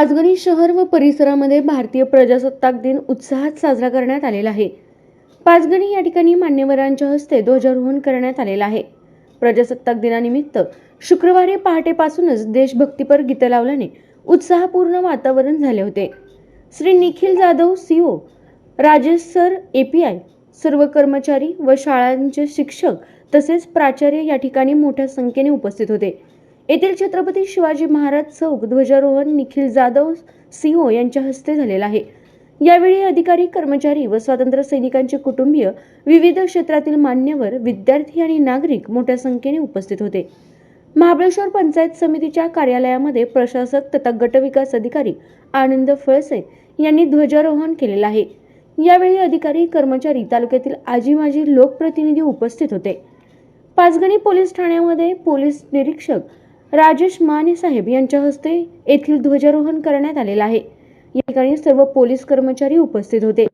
पाचगणी शहर व परिसरामध्ये भारतीय प्रजासत्ताक दिन उत्साहात साजरा करण्यात आलेला आहे. पाचगणी या ठिकाणी मान्यवरांच्या हस्ते ध्वजारोहण करण्यात आलेलं आहे. प्रजासत्ताक दिनानिमित्त शुक्रवारी पहाटेपासूनच देशभक्तीपर गीतं लावल्याने उत्साहपूर्ण वातावरण झाले होते. Shri Nikhil Jadhav CO Rajesh sir API सर्व कर्मचारी व शाळांचे शिक्षक तसेच प्राचार्य या ठिकाणी मोठ्या संख्येने उपस्थित होते. येथील छत्रपती शिवाजी महाराज चौक ध्वजारोहण निखिल जाधव सिंह यांच्या हस्ते झालेला आहे. यावेळी अधिकारी कर्मचारी व स्वातंत्र्य सैनिकांचे कुटुंबीय विविध क्षेत्रातील मान्यवर विद्यार्थी आणि नागरिक मोठ्या संख्येने उपस्थित होते. महाबळेश्वर पंचायत समितीच्या कार्यालयामध्ये प्रशासक तथा गटविकास अधिकारी आनंद फळसे यांनी ध्वजारोहण केलेलं आहे. यावेळी अधिकारी कर्मचारी तालुक्यातील आजी माजी लोकप्रतिनिधी उपस्थित होते. पाचगणी पोलीस ठाण्यामध्ये पोलीस निरीक्षक राजेश माने साहेब यांच्या हस्ते येथील ध्वजारोहण करण्यात आलेलं आहे. या ठिकाणी सर्व पोलीस कर्मचारी उपस्थित होते.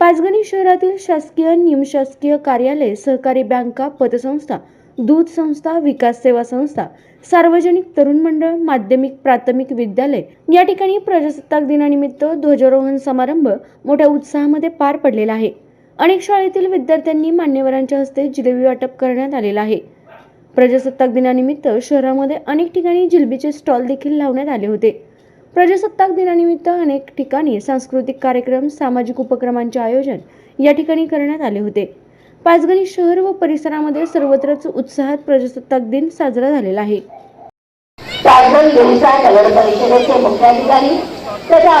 पाचगणी शहरातील शासकीय निमशासकीय कार्यालय सहकारी बँका पतसंस्था दूध संस्था विकास सेवा संस्था सार्वजनिक तरुण मंडळ माध्यमिक प्राथमिक विद्यालय या ठिकाणी प्रजासत्ताक दिनानिमित्त ध्वजारोहण समारंभ मोठ्या उत्साहामध्ये पार पडलेला आहे. अनेक शाळेतील विद्यार्थ्यांनी मान्यवरांच्या हस्ते जिलेबी वाटप करण्यात आलेलं आहे. प्रजासत्ताक दिनानिमित्त शहरामध्ये अनेक ठिकाणी जिलबीचे स्टॉल देखील लावण्यात आले होते. प्रजासत्ताक दिनानिमित्त अनेक ठिकाणी सांस्कृतिक कार्यक्रम सामाजिक उपक्रमांचे आयोजन या ठिकाणी करण्यात आले होते. पाचगणी शहर व परिसरामध्ये सर्वत्रच उत्साहात प्रजासत्ताक दिन साजरा झालेला आहे. नगर परिषदेचे मुख्याधिकारी तथा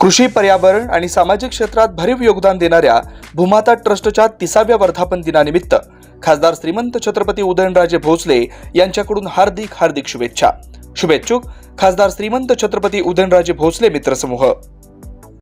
कृषी पर्यावरण आणि सामाजिक क्षेत्रात भरीव योगदान देणाऱ्या भूमाता ट्रस्टच्या तिसाव्या वर्धापन दिनानिमित्त खासदार श्रीमंत छत्रपती उदयनराजे भोसले यांच्याकडून हार्दिक हार्दिक शुभेच्छा. शुभेच्छुक खासदार श्रीमंत छत्रपती उदयनराजे भोसले मित्रसमूह.